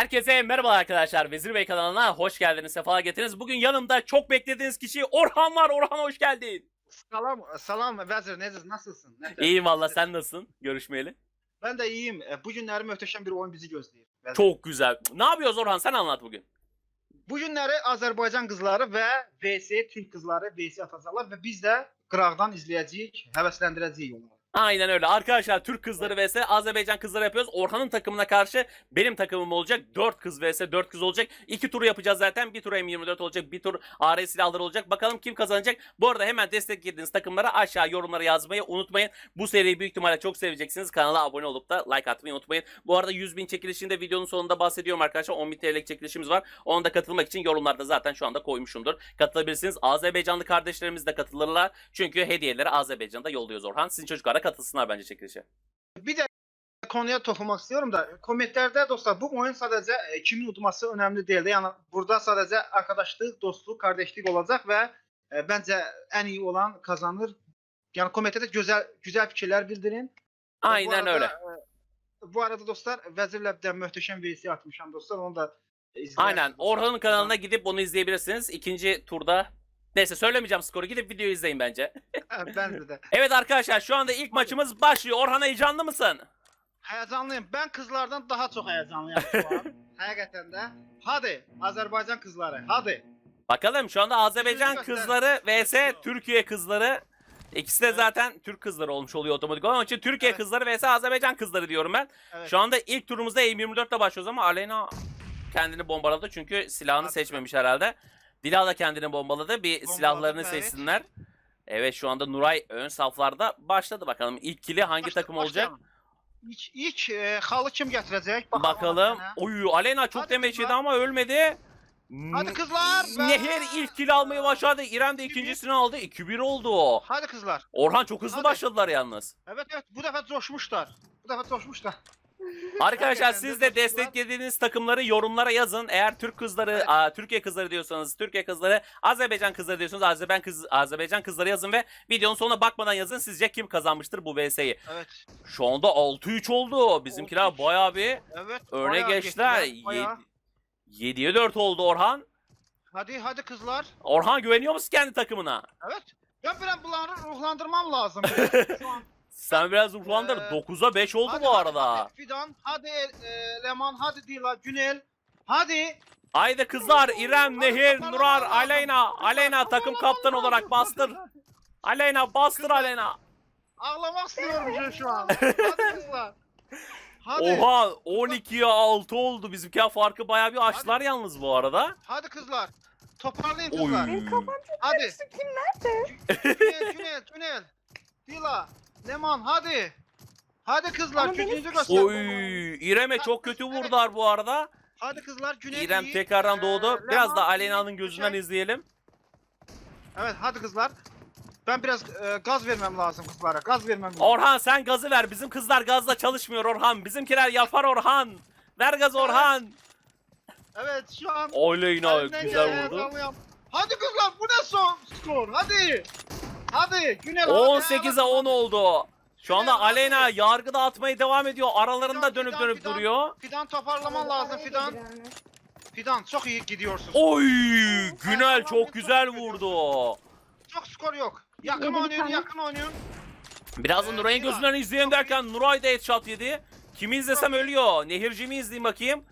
Herkese merhaba arkadaşlar. Vezir Bey kanalına hoş geldiniz. Sefa getirdiniz. Bugün yanımda çok beklediğiniz kişi Orhan var. Orhan hoş geldin. Salam, salam Vəzir, necəsiz, nasılsın? Nəsə? İyiyim valla sen nasılsın? Görüşmeyeli. Ben de iyiyim. E, Bu günləri möhtəşəm bir oyun bizi gözləyir. Vəzir. Çok güzel. Ne yapıyoruz Orhan? Sen anlat bugün. Bu günləri Azərbaycan qızları və VS Türk qızları VS atacaqlar və biz də qıraqdan izləyəcəyik, həvəsləndirəcəyik onları. Aynen öyle. Arkadaşlar Türk kızları vs Azerbaycan kızları yapıyoruz. Orhan'ın takımına karşı benim takımım olacak. 4 kız vs 4 kız olacak. 2 turu yapacağız zaten. Bir tur M24 olacak. Bir tur AR silahları olacak. Bakalım kim kazanacak. Bu arada hemen destek girdiğiniz takımlara aşağı yorumlara yazmayı unutmayın. Bu seriyi büyük ihtimalle çok seveceksiniz. Kanala abone olup da like atmayı unutmayın. Bu arada 100 bin çekilişinde videonun sonunda bahsediyorum arkadaşlar. 10 bin TL'lik çekilişimiz var. Ona da katılmak için yorumlarda zaten şu anda koymuşumdur. Katılabilirsiniz. Azerbaycanlı kardeşlerimiz de katılırlar. Çünkü hediyeleri Azerbaycan'da yolluyoruz Orhan. Sizin çocuklar da katılsınlar bence çekilişe. Bir də konuya toxunmaq istəyirəm də, kommentlərdə dostlar, bu oyun sadəcə e, kimin udması önəmli deyil. Yəni burada sadəcə arkadaşlıq, dostluq, qardaşlıq olacaq və e, bəncə ən iyi olan kazanır. Yəni kommentlərdə gözəl gözəl fikirlər bildirin. Aynen öyle. e, Bu arada dostlar, Vəzirlə bir də möhtəşəm VS atmışam dostlar, onu da izləyərsiniz. Aynen. Orhan'ın kanalına gidip onu izleyebilirsiniz. İkinci turda. Neyse söylemeyeceğim skoru. Gidip videoyu izleyin bence. Bəncə də. Evet arkadaşlar şu anda ilk maçımız başlıyor. Orhan heyecanlı mısın? Həyəcanlıyım. Ben kızlardan daha çox həyəcanlıyam şu an. Həqiqətən də. Hadi Azərbaycan qızları, hadi. Bakalım şu anda Azerbaycan kızları vs Türkiye kızları. İkisi de zaten Türk kızları olmuş oluyor otomatik olarak. Onun için Türkiye Evet. kızları vs Azerbaycan kızları diyorum ben. Evet. Şu anda ilk turumuzda M24 ile başlıyoruz ama Aleyna kendini bombaladı çünkü silahını Hadi. seçmemiş herhalde. Dila da kendini bombaladı. Bir Bombaladı, silahlarını evet. seçsinler. Evet şu anda Nuray ön saflarda başladı bakalım. İlk kili hangi Başla- takım olacak? başlayalım. İlk, ilk e, halı kim gətirəcək? Bakalım. Ona. Oy Aleyna çok Hadi demeç kızlar. ama ölmedi. Hadi kızlar. be. Nehir ilk kill almayı başardı. İrem de ikincisini aldı. 2-1 oldu. Hadi kızlar. Orhan çok hızlı Hadi. başladılar yalnız. Evet evet bu dəfə coşmuşlar. Bu dəfə coşmuşlar. Arkadaşlar siz de desteklediğiniz takımları yorumlara yazın. Eğer Türk kızları, aa, Türkiye kızları diyorsanız Türkiye kızları, Azerbaycan kızları diyorsanız Azerbaycan kız Azerbaycan kızları yazın ve videonun sonuna bakmadan yazın. Sizce kim kazanmıştır bu VS'yi? Evet. Şu anda 6-3 oldu. Bizimkiler 6-3. bayağı bir Evet. öne bayağı geçtiler. getdilər, bayağı. 7'ye 4 oldu Orhan. Hadi hadi kızlar. Orhan güveniyor musun kendi takımına? Evet. Ben biraz bunları ruhlandırmam lazım. Şu an. Sen biraz ruhlandır. Ee, 9'a 5 oldu Hadi, bu hadi, arada. Hadi Fidan, hadi e, Leman, hadi Dila, Günel. Hadi. Haydi kızlar İrem, Hadi Nehir, Nurar. Aleyna. Aleyna takım kaptan olarak bastır. Aleyna bastır Kızlar. Aleyna. Ağlamak istiyorum şu- an. Hadi kızlar. Hadi. Oha 12'ye 6 oldu. Bizimkiler farkı bayağı bir açtılar yalnız bu arada. Hadi kızlar. Toparlayın Oy. kızlar. Benim kafam çok Hadi. karıştı. Kim nerede? Günel, Günel, Günel. Dila, Leman hadi. Hadi kızlar Ama beni- gücünüzü göster. Oy İrem'e çok kötü vurdular bu arada. Hadi kızlar Günel İrem iyi. tekrardan Ee, doğdu. Biraz Leman da iyi, Aleyna'nın gözünden Güzel. izleyelim. Evet hadi kızlar. Ben biraz e, gaz vermem lazım kızlara. Gaz vermem lazım. Orhan sen gazı ver. Bizim kızlar gazla çalışmıyor Orhan. Bizimkiler yapar Orhan. Ver gaz Orhan. Evet şu an Aleyna elimden güzel vurdu. Hadi kızlar bu ne son skor? Hadi. Hadi Günel hadi. 18'e 10 oldu. Şu anda hadi. Aleyna yargıda atmaya devam ediyor. Aralarında Fidan, dönüp Fidan, dönüp Fidan. duruyor. Fidan toparlaman lazım Fidan. Fidan çok iyi gidiyorsun. Oy! Günel çok güzel vurdu. Çok skor yok. Yakın tane. yakın oynuyorsun. Birazdan Ee, Nuray'ın Fidan, gözünden izleyelim derken Nuray da headshot yedi. Kimi izlesem ölüyor. Nehircimi izleyeyim bakayım.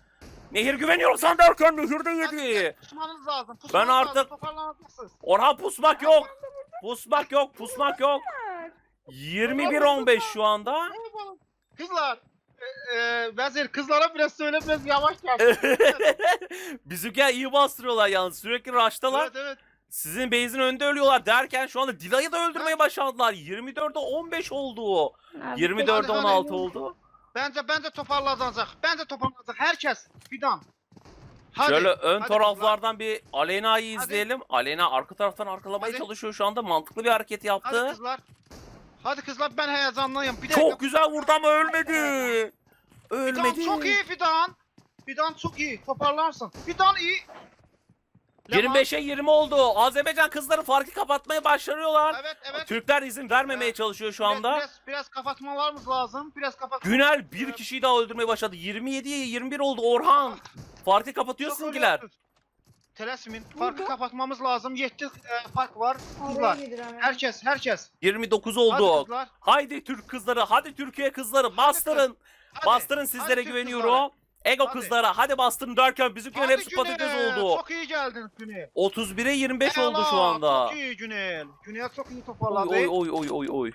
Nehir güveniyorsan derken Nehir de yedi. Pusmanız lazım. Pusmanız Ben lazım, artık- toparlanacaksınız. Orhan pusmak yok. Pusmak yok, pusmak yok. 21-15 şu anda. Kızlar. E, e, kızlara biraz söyle biraz yavaş gel. Bizimkiler iyi bastırıyorlar yalnız. Sürekli rush'talar. evet evet. Sizin base'in önünde ölüyorlar derken şu anda Dila'yı da öldürmeye başladılar. 24'e 15 oldu. 24'e hadi. 16 oldu. Bence bence toparlanacak. Bence toparlanacak. Herkes. Fidan. Hadi. Şöyle ön hadi taraflardan bir Aleyna'yı Hadi. izleyelim. Aleyna arka taraftan arkalamaya Hadi. çalışıyor şu anda. Mantıklı bir hareket Hadi yaptı. kızlar. Hadi kızlar ben heyecanlıyım. Bir Çok güzel vurdu ama ölmedi. Fidan Ölmedi. çok iyi Fidan. Fidan çok iyi. Toparlarsın. Fidan iyi. Leman- 25'e 20 oldu. Azerbaycan kızları farkı kapatmaya başarıyorlar. Evet evet. Türkler izin vermemeye Evet. çalışıyor şu Biraz- anda. Biraz, biraz kapatmalarımız lazım. Biraz kapatma. Günel bir kişiyi daha öldürmeye başladı. 27'ye 21 oldu Orhan. Farkı kapatıyor sizinkiler. Telesmin. Farkı Burada. kapatmamız lazım. 7 e, fark var. Kızlar. Herkes, herkes. 29 Hadi oldu. kızlar. Haydi Türk kızları, hadi Türkiye kızları bastırın. Hadi. Bastırın sizlere Türk güveniyorum. Ego Hadi. kızlara hadi bastırın derken bizimkilerin Hadi hepsi patates Günel, oldu. Çok iyi geldin Güney. 31'e 25 oldu şu Eyvallah, anda. Çok iyi Güney. Güney çok iyi toparladı. oy oy oy oy oy.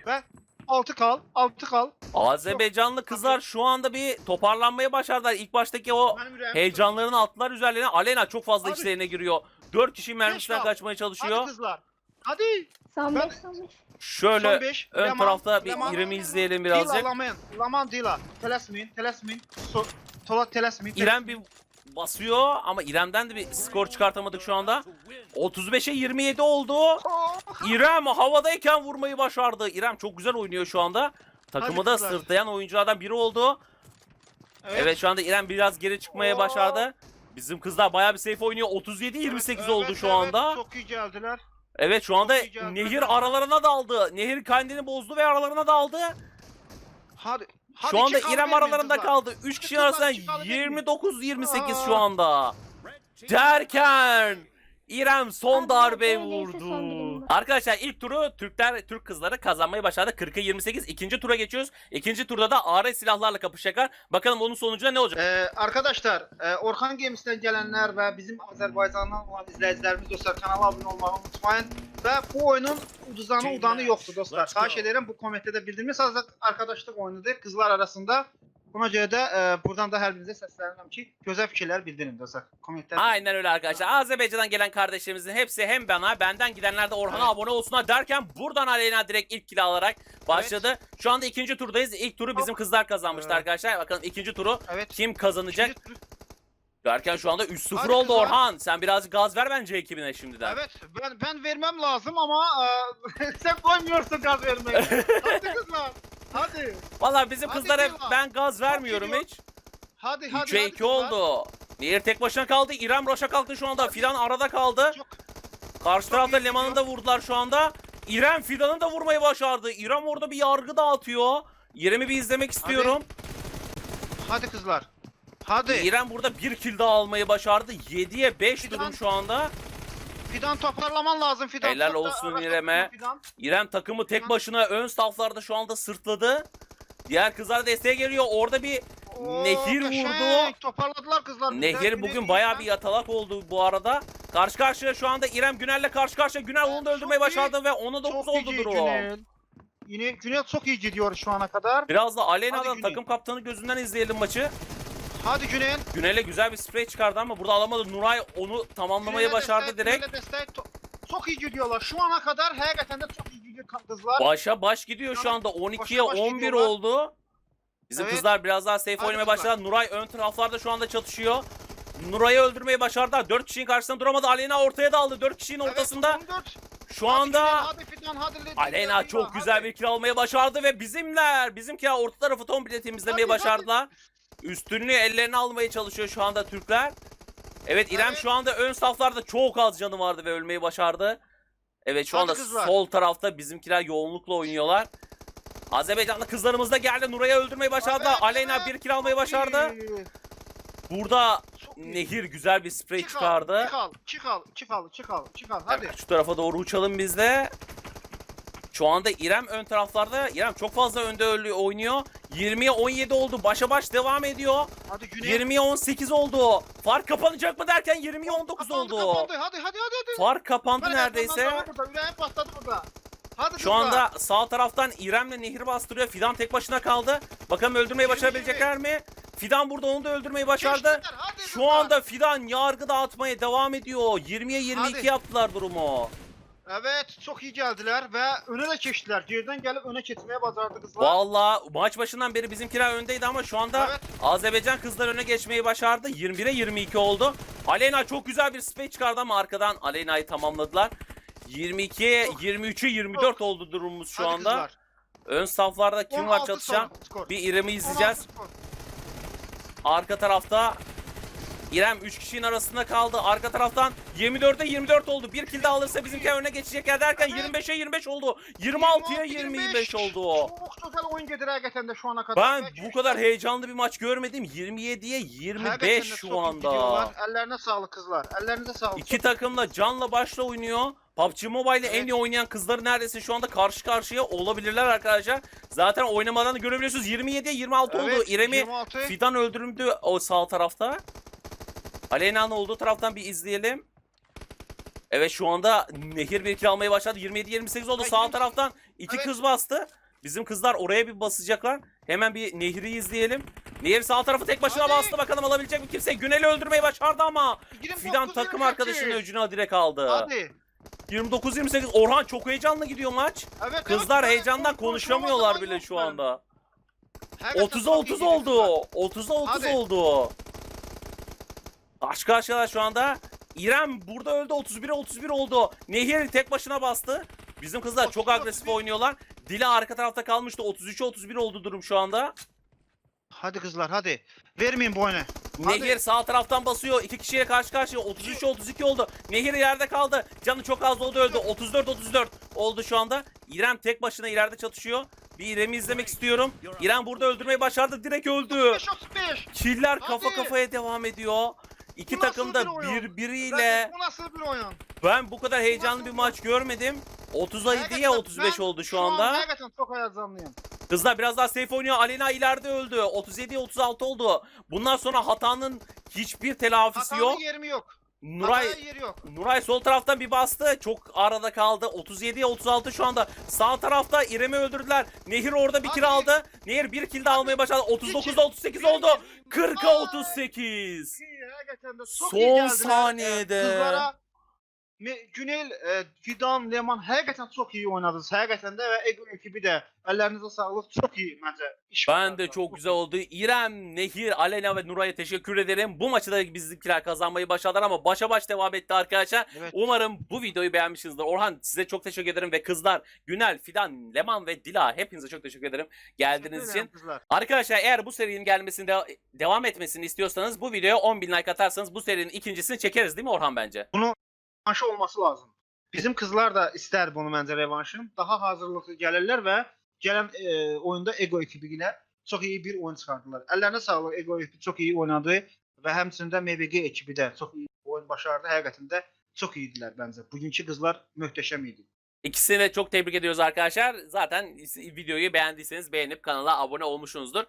6 kal, 6 kal. Azerbaycanlı kızlar şu anda bir toparlanmaya başardılar. İlk baştaki o Benim yüreğim heyecanlarını attılar üzerlerine. Alena çok fazla Hadi. içlerine giriyor. 4 kişi mermisinden kal. kaçmaya Hadi çalışıyor. kızlar. Hadi. Son Ben- 5 son 5. Şöyle Son 5. ön tarafta bir İrem'i izleyelim Dila birazcık. Laman. Laman Dila. Telesmin. Telesmin. So, Tolat Telesmin. İrem bir basıyor ama İrem'den de bir skor çıkartamadık şu anda. 35'e 27 oldu. Oh, İrem havadayken vurmayı başardı. İrem çok güzel oynuyor şu anda. Takımı da sırtlayan oyunculardan biri oldu. Evet. şu anda İrem biraz geri çıkmaya Oo. başardı. Bizim kızlar bayağı bir safe oynuyor. 37-28 Evet, oldu evet, şu evet. anda. Çok iyi geldiler. Evet şu anda. Nehir aralarına daldı. Nehir kendini bozdu ve aralarına daldı. Hadi. Hadi Şu anda İrem aralarında kızlar. kaldı. 3 kişi arasında çıkalım vermeyin. 29-28 şu anda. Derken İrem son darbe vurdu. Arkadaşlar ilk turu Türkler Türk kızları kazanmayı başardı. 40'a 28. İkinci tura geçiyoruz. İkinci turda da ağır silahlarla kapışacaklar. Bakalım onun sonucunda ne olacak? Ee, arkadaşlar, e, Orhan Gemis'ten gelenler ve bizim Azerbaycan'dan olan izleyicilerimiz dostlar kanala abone olmayı unutmayın. Ve bu oyunun uduzanı udanı yoktur dostlar. Xahiş ederim bu kommentdə də bildirmiş. Sadece arkadaşlık oyunudur kızlar arasında. Buna görə də e, buradan da hər birinizə səslənirəm ki, gözəl fikirlər bildirin dostlar. Kommentlər. Aynen öyle arkadaşlar. Azerbaycan'dan gelen kardeşlerimizin hepsi hem bana benden gidenler de Orhan'a abone olsunlar derken buradan Aleyna direkt ilk kill alarak başladı. Şu anda ikinci turdayız. İlk turu bizim kızlar kazanmıştı Evet. arkadaşlar. Bakalım ikinci turu Evet. kim kazanacak? Derken şu anda 3-0 Hadi oldu kızlar. Orhan. Sen birazcık gaz ver bence ekibine şimdiden. Evet, ben ben vermem lazım ama e, sen koymuyorsun gaz vermeyi. Hadi kızlar. Hadi. Valla bizim Hadi kızlara Dila. ben gaz vermiyorum hiç. Hadi hadi. 3'e hadi 2 kızlar. oldu. Nehir tek başına kaldı. İrem Roş'a kalktı şu anda. Fidan arada kaldı. Çok- Karşı çok tarafta Leman'ı da vurdular şu anda. İrem Fidan'ı da vurmayı başardı. İrem orada bir yargı dağıtıyor. İrem'i bir izlemek istiyorum. Hadi kızlar. Hadi. İrem burada bir kill daha almayı başardı. 7'ye 5 Fidan- durum şu anda. Fidan toparlaman lazım Fidan. Helal Çok da olsun ara İrem'e. Fidan. İrem takımı tek başına ön saflarda şu anda sırtladı. Diğer kızlar desteğe geliyor. Orada bir Oo, Nehir qəşəng. vurdu. Toparladılar kızlar. Nehir bugün bayağı bir yatalak oldu bu arada. Karşı karşıya şu anda İrem Günel'le karşı karşıya. Günel onu da Çok öldürmeyi iyi. başardı ve 10'a 9 Çok oldu durum. Yine Güney çok iyi gidiyor şu ana kadar. Biraz da Aleyna'dan Hadi Güney. takım kaptanı gözünden izleyelim maçı. Hadi Güney. Günel'e güzel bir spray çıkardı ama burada alamadı. Nuray onu tamamlamayı Güney'e başardı destek, direkt. Destek. Çok iyi gidiyorlar. Şu ana kadar hakikaten de çok iyi gidiyor kızlar. Başa baş gidiyor şu anda. 12'ye Başa baş 11 gidiyorlar. oldu. Bizim Evet. kızlar biraz daha safe Hadi oynamaya kızlar. başladı. Nuray ön taraflarda şu anda çatışıyor. Nuray'ı öldürmeyi başardılar. 4 kişinin karşısında duramadı. Aleyna ortaya daldı. 4 kişinin Evet, ortasında. 14. Şu Hadi anda hadi hadi Aleyna çok hadi. güzel bir kill almayı başardı ve bizimler, bizimkiler orta tarafı komple temizlemeyi Hadi, hadi. Üstünlüğü ellerine almaya çalışıyor şu anda Türkler. Evet İrem Evet. şu anda ön saflarda çok az canı vardı ve ölmeyi başardı. Evet şu anda sol tarafta bizimkiler yoğunlukla oynuyorlar. Azerbaycanlı kızlarımız da geldi. Nuray'ı öldürmeyi başardılar. Evet, Aleyna bir kill almayı başardı. Burada. Nehir güzel bir sprey çıkardı. Çık al, çık al, çık al, çık al, çık al. Hadi. Evet, şu tarafa doğru uçalım biz de. Şu anda İrem ön taraflarda. İrem çok fazla önde oynuyor. 20'ye 17 oldu. Başa baş devam ediyor. Hadi Güney. 20'ye 18 oldu. Fark kapanacak mı derken 20'ye 19 Kapandı, oldu. kapandı. Hadi, hadi, hadi, hadi. Fark kapandı Böyle neredeyse. Burada. Yüreğim patladı burada. Hadi Şu anda sağ taraftan İrem'le Nehir bastırıyor. Fidan tek başına kaldı. Bakalım öldürmeyi başarabilecekler mi? Fidan burada onu da öldürmeyi başardı. Geçtiler, hadi Şu anda Fidan yargı dağıtmaya devam ediyor. 20'ye 22 Hadi. yaptılar durumu. Evet, çok iyi geldiler ve öne de geçtiler. Geriden gelip öne geçmeye bacardı kızlar. Valla maç başından beri bizimkiler öndeydi ama şu anda Evet. Azerbaycan kızlar öne geçmeyi başardı. 21'e 22 oldu. Aleyna çok güzel bir spray çıkardı ama arkadan Aleyna'yı tamamladılar. 22'ye Çok, 23'e 24 oldu durumumuz şu Hadi anda. kızlar. Ön saflarda kim var 16 çatışan? skor. Bir İrem'i izleyeceğiz. 16 skor. Arka tarafta İrem 3 kişinin arasında kaldı. Arka taraftan 24'e 24 oldu. Bir kill daha alırsa bizimki öne geçecekler derken Evet. 25'e 25 oldu. 26'ya 25 oldu. Çok güzel oyun gedir həqiqətən də şu ana kadar. Ben Belki bu kadar heyecanlı bir maç görmedim. 27'ye Həqiqətən də 25 çox şu anda. Əllərinə sağlık kızlar. Əllərinize sağlık. İki takım da canla başla oynuyor. PUBG Mobile'de en Evet. iyi oynayan kızları neredeyse şu anda karşı karşıya olabilirler arkadaşlar. Zaten oynamadan da görebiliyorsunuz. 27'ye 26 oldu. Evet, İrem'i 26. Fidan öldürüldü o sağ tarafta. Aleyna'nın olduğu taraftan bir izleyelim. Evet şu anda Nehir bir kill almaya başladı. 27-28 oldu. Sağ taraftan iki Evet. kız bastı. Bizim kızlar oraya bir basacaklar. Hemen bir Nehir'i izleyelim. Nehir sağ tarafı tek başına Hadi. bastı. Bakalım alabilecek mi kimse? Günel'i öldürmeyi başardı ama. 29, Fidan takım 28. arkadaşının öcüne direkt aldı. Hadi. 29-28 Orhan çok heyecanlı gidiyor maç. Evet, Kızlar evet, heyecandan evet, konuşamıyorlar bile şu anda. ben. Həqiqətən 30'a çok iyi 30 gidiyor oldu. kızlar. 30'a 30 Hadi. oldu. Karşı karşıyalar şu anda. İrem burada öldü. 31'e 31 oldu. Nehir tek başına bastı. Bizim kızlar çok 30'a agresif 31. oynuyorlar. Dila arka tarafta kalmıştı. 33'e 31 oldu durum şu anda. Hadi kızlar hadi. Vermeyin bu oyunu. Hadi. Nehir sağ taraftan basıyor. İki kişiyle karşı karşıya. 33'e 32 oldu. Nehir yerde kaldı. Canı çok az oldu öldü. 34 34 oldu şu anda. İrem tek başına ileride çatışıyor. Bir İrem'i izlemek istiyorum. İrem burada öldürmeyi başardı. Direkt öldü. 35 35. Killer kafa kafaya devam ediyor. İki Bu nasıl takım da bir oyun? birbiriyle Bu nasıl bir oyun? ben bu kadar heyecanlı bir maç görmedim. 30'a 7'ye 35 Ben oldu şu an anda. Hakikaten çok heyecanlıyım. Kızlar biraz daha safe oynuyor. Alena ileride öldü. 37'ye 36 oldu. Bundan sonra hatanın hiçbir telafisi yok. Hatanın yeri yok. Nuray Hatanın yeri yok. Nuray sol taraftan bir bastı. Çok arada kaldı. 37'ye 36 şu anda. Sağ tarafta İrem'i öldürdüler. Nehir orada bir kill Hadi. aldı. Nehir bir kill de almaya başladı. 39'da 38 oldu. 40'a 38. Hakikaten de çok Son iyi geldiler. saniyede. Ee, Kızlara Günel, e, Fidan, Leman həqiqətən çox iyi oynadınız. Həqiqətən də və Ego ekibi də əllərinizə sağlıq. Çox iyi məncə iş. Ben de çok güzel oldu. İrem, Nehir, Alena ve Nuray'a teşekkür ederim. Bu maçı da bizimkiler kazanmayı başardılar ama başa baş devam etti arkadaşlar. Evet. Umarım bu videoyu beğenmişsinizdir. Orhan size çok teşekkür ederim ve kızlar Günel, Fidan, Leman ve Dila hepinize çok teşekkür ederim geldiğiniz için. Kızlar. Arkadaşlar eğer bu serinin gelmesini de- devam etmesini istiyorsanız bu videoya 10.000 like atarsanız bu serinin ikincisini çekeriz değil mi Orhan bence? Revanşı olması lazım. Bizim kızlar da istər bunu məncə revanşın. Daha hazırlıqlı gəlirlər və gələn e, oyunda Ego ekibi ilə çox iyi bir oyun çıxardılar. Əllərinə sağlıq Ego ekibi çox iyi oynadı və həmçinin də MVG ekibi də çox iyi oyun başardı. Həqiqətən də çox idilər bəncə. Bugünkü qızlar möhtəşəm idi. İkisini de çok tebrik ediyoruz arkadaşlar. Zaten videoyu beğendiyseniz beğenip kanala abone olmuşsunuzdur.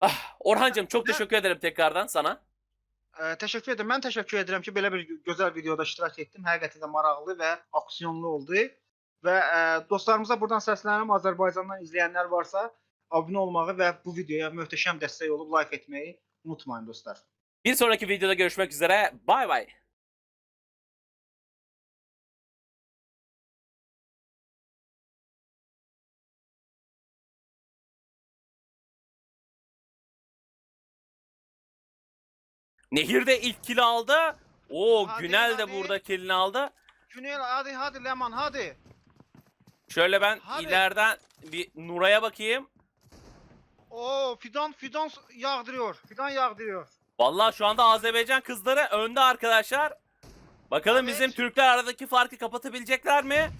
Ah, Orhancığım çok teşekkür ederim tekrardan sana. Ə, təşəkkür edirəm. Mən təşəkkür edirəm ki, belə bir gözəl videoda iştirak etdim. Həqiqətən də maraqlı və aksiyonlu oldu. Və ə, dostlarımıza buradan səslənirəm. Azərbaycandan izləyənlər varsa, abunə olmağı və bu videoya möhtəşəm dəstək olub like etməyi unutmayın dostlar. Bir sonraki videoda görüşmek üzere. Bay bay. Nehir de ilk kili aldı. Oo Hadi, Günel de hadi. burada kilini aldı. Günel hadi hadi Leman hadi. Şöyle ben Hadi. ileriden bir Nuray'a bakayım. Oo Fidan Fidan yağdırıyor. Fidan yağdırıyor. Vallahi şu anda Azerbaycan kızları önde arkadaşlar. Bakalım Evet. bizim Türkler aradaki farkı kapatabilecekler mi?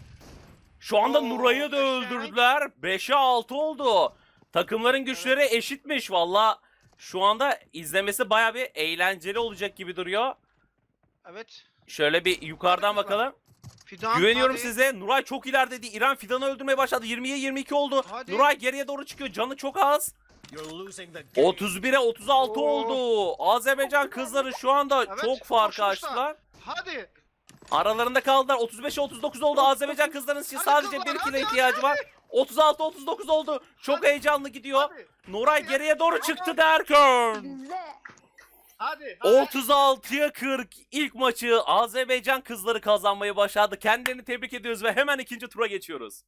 Şu anda Oo, Nuray'ı da öldürdüler. 5'e 6 oldu. Takımların güçleri eşitmiş valla. Şu anda izlemesi baya bir eğlenceli olacak gibi duruyor. Evet. Şöyle bir yukarıdan bakalım. Fidan Güveniyorum hadi. size. Nuray çok ilerideydi. İran Fidan'ı öldürmeye başladı. 20'ye 22 oldu. Hadi. Nuray geriye doğru çıkıyor. Canı çok az. 31'e 36 Oo. oldu. Azerbaycan kızları şu anda Evet, çok fark açtılar. Hadi. Aralarında kaldılar. 35'e 39 oldu. Azerbaycan kızların için Hadi sadece kızlar, bir hadi, kile hadi, ihtiyacı var. 36 39 oldu. Çok Hadi. heyecanlı gidiyor. Hadi. Nuray geriye doğru Hadi. çıktı derken. Bizde. Hadi. hadi. 36'ya 40 ilk maçı Azerbaycan kızları kazanmayı başardı. Kendilerini tebrik ediyoruz ve hemen ikinci tura geçiyoruz.